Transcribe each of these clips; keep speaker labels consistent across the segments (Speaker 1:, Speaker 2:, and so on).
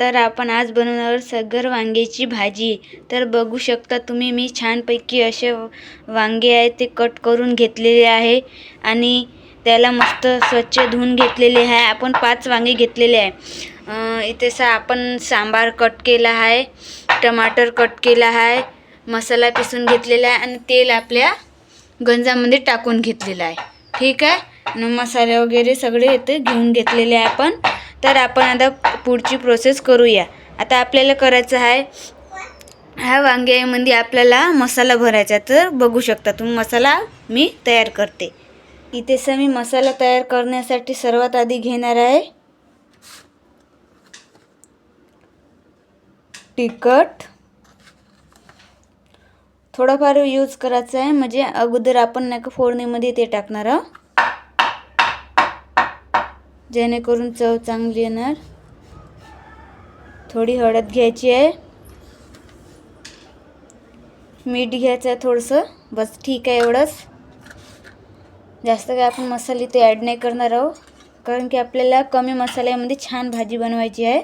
Speaker 1: तर आपण आज बनवणार सगर वांग्याची भाजी. तर बघू शकता तुम्ही मी छानपैकी असे वांगे आहे ते कट करून घेतलेले आहे आणि त्याला मस्त स्वच्छ धुवून घेतलेले आहे. आपण पाच वांगे घेतलेले आहे. इथे सा आपण सांबार कट केला आहे टमाटर कट केला आहे मसाला पिसून घेतलेला आहे आणि तेल आपल्या गंजामध्ये टाकून घेतलेलं आहे. ठीक आहे? मसाले वगैरे सगळे इथे घेऊन घेतलेले आहे आपण. तर आपण आता पुढची प्रोसेस करूया. आता आपल्याला करायचं आहे ह्या वांग्यामध्ये आपल्याला मसाला भरायचा तर बघू शकता तुम्ही मसाला मी तयार करते. इथेच मी मसाला तयार करण्यासाठी सर्वात आधी घेणार आहे तिखट. थोडाफार यूज करायचा आहे म्हणजे अगोदर आपण नाही का फोडणीमध्ये ते टाकणार आहोत. जेणेकरून चव चांगली येणार. थोडी हळद घ्यायची आहे. मीठ घ्यायचं आहे थोडंसं. बस ठीक आहे एवढंच. जास्त काय आपण मसाले ते ॲड नाही करणार आहोत. कारण की आपल्याला कमी मसाल्यामध्ये छान भाजी बनवायची आहे.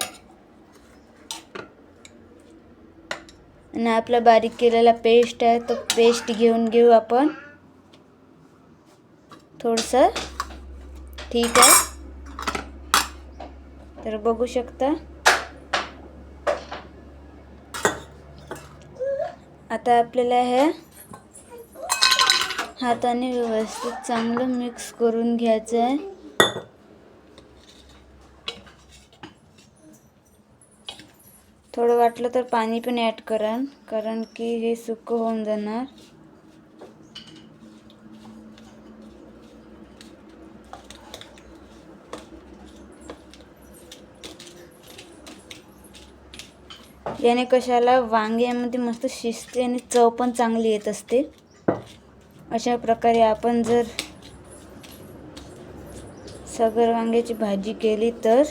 Speaker 1: आणि आपला बारीक केलेला पेस्ट आहे. तो पेस्ट घेऊन घेऊ आपण. थोडंसं. ठीक आहे. तर बघू शकता. आता आपल्याला हे हाताने व्यवस्थित चांगलं मिक्स करून घ्यायचं आहे. थोडं वाटलं तर पाणी पण ॲड करा कारण की हे सुकं होऊन जाणार. याने कशाला वांग्यामध्ये मस्त शिजते आणि चव पण चांगली येत असते. अशा प्रकारे आपण जर सगर वांग्याची भाजी केली तर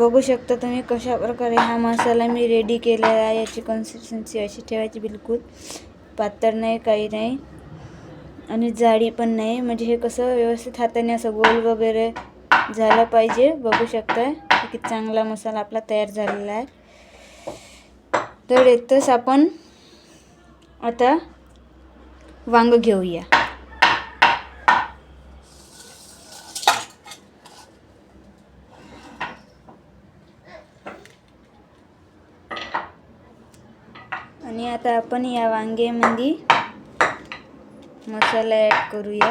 Speaker 1: बघू शकता तुम्ही कशा प्रकारे हा मसाला मी रेडी केलेला आहे. याची कन्सिस्टन्सी अशी ठेवायची बिलकुल. पातळ नाही काही नाही. आणि जाडी पण नाही. म्हणजे हे कसं व्यवस्थित हाताने असं गोल वगैरे झालं पाहिजे. बघू शकता की चांगला मसाला आपला तयार झालेला आहे. तर येतच आपण आता वांग घेऊया. आणि आता आपण या वांग्यामध्ये मसाला ॲड करूया.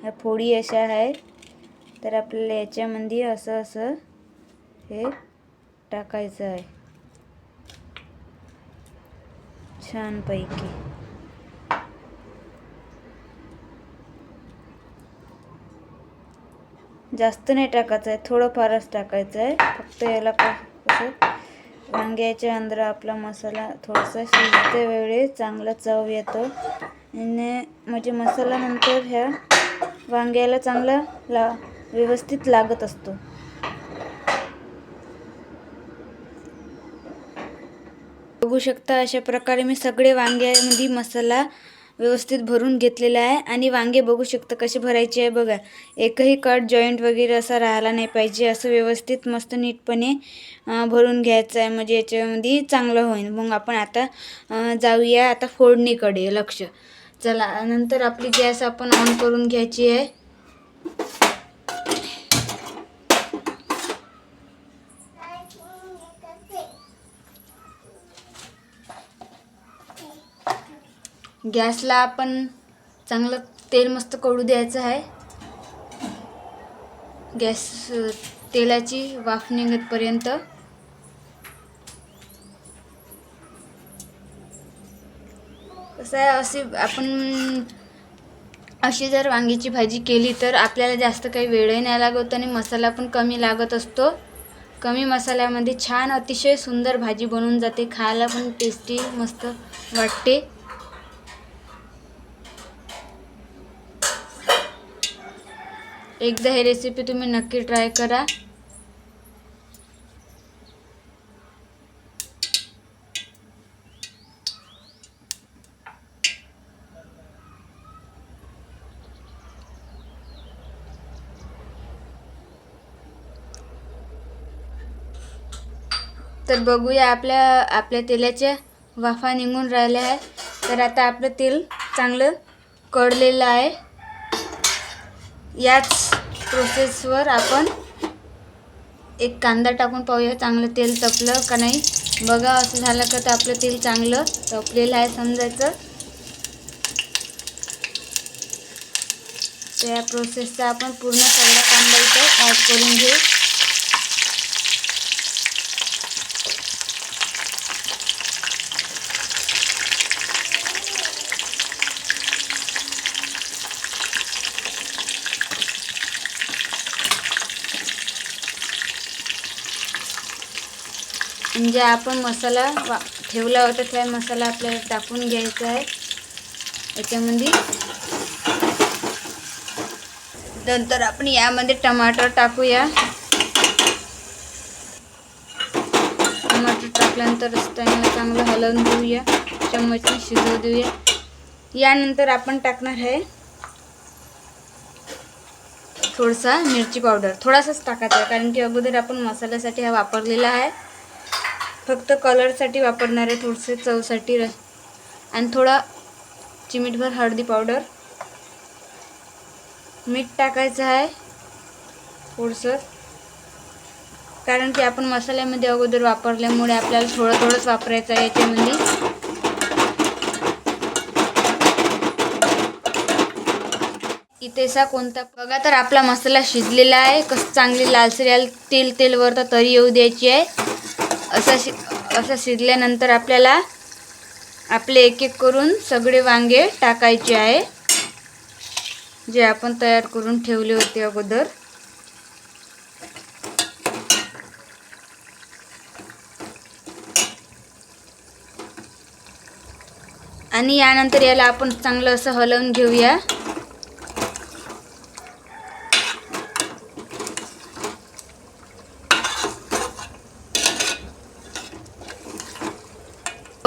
Speaker 1: ह्या फोडी अशा आहेत. तर आपल्याला याच्यामध्ये असं असं हे टाकायचं आहे. छानपैकी. जास्त नाही टाकायचं आहे. थोडंफारच टाकायचं आहे. फक्त याला का कसं वांग्याच्या अंदर आपला मसाला थोडासा शिजते वेळी चांगला चव येतो. आणि म्हणजे मसाला नंतर ह्या वांग्याला चांगला ला व्यवस्थित लागत असतो. बघू शकता अशा प्रकारे मी सगळे वांग्यामध्ये मसाला व्यवस्थित भरून घेतलेलं आहे. आणि वांगे बघू शकता कसे भरायचे आहे बघा. एकही कट जॉईंट वगैरे असा राहिला नाही पाहिजे. असं व्यवस्थित मस्त नीटपणे भरून घ्यायचं आहे. म्हणजे याच्यामध्ये चांगलं होईल. मग आपण आता जाऊया आता फोडणीकडे. लक्ष. चला नंतर आपली गॅस आपण ऑन करून घ्यायची आहे. गॅसला आपण चांगलं तेल मस्त कळू द्यायचं आहे. गॅस तेलाची वाफ निघतपर्यंत कसं आहे अशी आपण अशी जर वांग्याची भाजी केली तर आपल्याला जास्त काही वेळही नाही लागत आणि मसाला पण कमी लागत असतो. कमी मसाल्यामध्ये छान अतिशय सुंदर भाजी बनवून जाते. खायला पण टेस्टी मस्त वाटते. एकदा हे रेसिपी तुम्ही नक्की ट्राय करा. तर बघूया आपल्या आपल्या तेलाच्या वाफा निघून राहिल्या आहे तर आता आपलं तेल चांगलं कडलेलं आहे. याच प्रोसेसवर आपण एक कांदा टाकून पाहूया चांगलं तेल तपलं का नाही? बघा असं झालं का तर आपलं तेल चांगलं तपलेलं आहे समजायचं. तर या प्रोसेसचा आपण पूर्ण सगळा कांदा इथं ॲड करून घेऊ. म्हणजे आपण मसाला वा ठेवला होता त्या मसाला आपल्याला टाकून घ्यायचा आहे. याच्यामध्ये नंतर आपण यामध्ये टमाटर टाकूया. टमाटर टाकल्यानंतर त्यांना चांगलं हलवून देऊया चम्मचने शिजवू देऊया. यानंतर आपण टाकणार आहे थोडासा मिरची पावडर. थोडासाच टाकायचा आहे कारण की अगोदर आपण मसाल्यासाठी हा वापरलेला आहे. फक्त कलरसाठी वापरणार आहे थोडंसे चवसाठी र आणि थोडा चिमीटभर हळदी पावडर. मीठ टाकायचं आहे थोडंसं. कारण की आपण मसाल्यामध्ये अगोदर वापरल्यामुळे आपल्याला थोडं थोडंच वापरायचं आहे याच्यामध्ये. इथेसा कोणता बघा तर आपला मसाला शिजलेला आहे. कसं चांगली लालसर याला तेल तेलवर तर तरी येऊ द्यायची आहे. असं शि असं शिजल्यानंतर आपल्याला आपले एक एक करून सगळे वांगे टाकायचे आहे जे आपण तयार करून ठेवले होते अगोदर. आणि यानंतर याला आपण चांगलं असं हलवून घेऊया.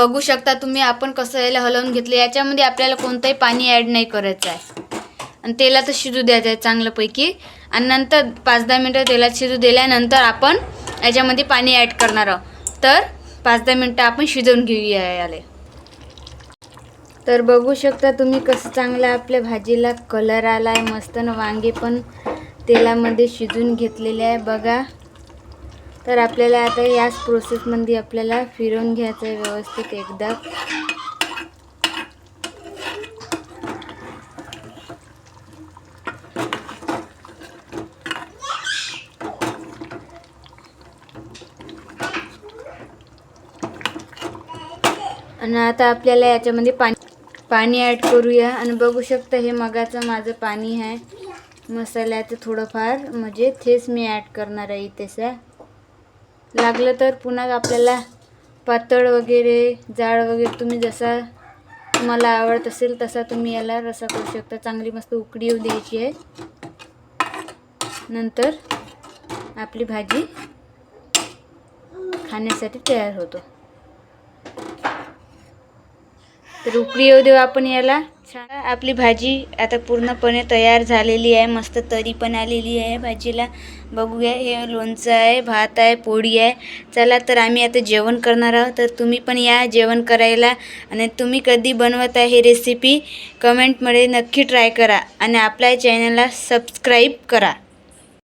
Speaker 1: बघू शकता तुम्ही आपण कसं याला हलवून घेतलं याच्यामध्ये आपल्याला कोणतंही पाणी ॲड नाही करायचं आहे. आणि तेलात शिजू द्यायचं आहे चांगल्यापैकी आणि नंतर पाच दहा मिनटं तेलात शिजू दिल्यानंतर आपण याच्यामध्ये पाणी ॲड करणार आहोत. तर पाच दहा मिनटं आपण शिजवून घेऊया याले. तर बघू शकता तुम्ही कसं चांगलं आपल्या भाजीला कलर आला आहे मस्त वांगे पण तेलामध्ये शिजून घेतलेले आहे. बघा. तर आपल्याला आता याच प्रोसेसमध्ये आपल्याला फिरवून घ्यायचं आहे व्यवस्थित एकदा. आणि आता आपल्याला याच्यामध्ये पाणी पाणी ॲड करूया. आणि बघू शकता हे मगाचं माझं पाणी आहे. मसाल्याचं थोडंफार म्हणजे तेच मी ॲड करणार आहे इथेसा लागलं तर पुन्हा आपल्याला पातळ वगैरे जाड वगैरे तुम्ही जसा तुम्हाला आवडत असेल तसा तुम्ही याला रसा करू शकता. चांगली मस्त उकडी येऊ द्यायची आहे. नंतर आपली भाजी खाण्यासाठी तयार होतो. तर उकळी येऊ देऊ आपण याला. छान. आपली भाजी आता पूर्णपणे तयार झालेली आहे मस्त तरी पण आलेली आहे भाजीला. बघूया हे लोणचं आहे भात आहे पोळी आहे. चला तर आम्ही आता जेवण करणार आहोत. तर तुम्ही पण या जेवण करायला आणि तुम्ही कधी बनवत आहे हे रेसिपी कमेंटमध्ये नक्की ट्राय करा आणि आपल्या चॅनलला सबस्क्राईब करा.